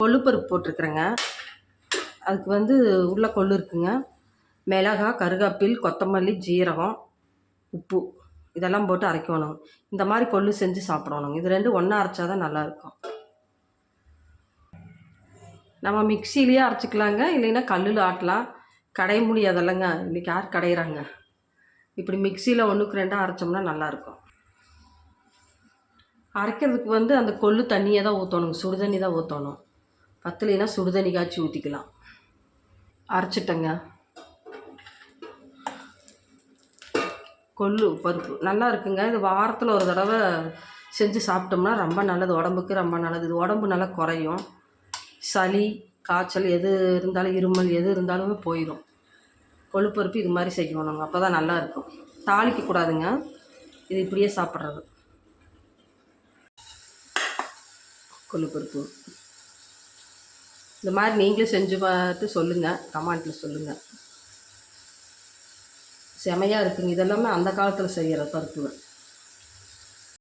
கொள்ளுப்பருப்பு போட்டிருக்குறேங்க. அதுக்கு வந்து உள்ள கொள்ளு இருக்குங்க. மிளகா கருகாப்பில் கொத்தமல்லி ஜீரகம் உப்பு. இதெல்லாம் போட்டு அரைக்கணும். இந்த மாதிரி கொள்ளு செஞ்சு சாப்பிடணும் இது ரெண்டும் ஒன்றா அரைச்சா தான் நல்லாயிருக்கும். நம்ம மிக்சிலேயே அரைச்சிக்கலாங்க. இல்லைன்னா கல்லில் ஆட்டலாம். கடைய முடியாதல்லங்க. இன்றைக்கி யார் கடையிறாங்க? இப்படி மிக்சியில் ஒன்றுக்கு ரெண்டாக அரைச்சோம்னா நல்லாயிருக்கும். அரைக்கிறதுக்கு வந்து அந்த கொள்ளு தண்ணியை தான் ஊற்றணுங்க சுடு தண்ணி தான் ஊற்றணும் பத்தலைன்னா சுடுதண்ணி காய்ச்சி ஊற்றிக்கலாம் அரைச்சிட்டேங்க. கொள்ளு பருப்பு. நல்லா இருக்குங்க. இது வாரத்தில் ஒரு தடவை செஞ்சு சாப்பிட்டோம்னா ரொம்ப நல்லது. உடம்புக்கு ரொம்ப நல்லது. இது உடம்பு நல்லா குறையும். சளி காய்ச்சல் எது இருந்தாலும் இருமல் எது இருந்தாலுமே போயிடும் கொழுப்பருப்பு இது மாதிரி செய்யணும் அப்போ தான் நல்லா இருக்கும். தாளிக்க கூடாதுங்க. இது இப்படியே சாப்பிட்றது. கொழுப்பருப்பு இந்த மாதிரி நீங்களும் செஞ்சு பார்த்து சொல்லுங்கள் கமெண்ட்டில் சொல்லுங்கள் செமையாக இருக்குங்க. இதெல்லாமே அந்த காலத்தில் செய்கிற பருப்பு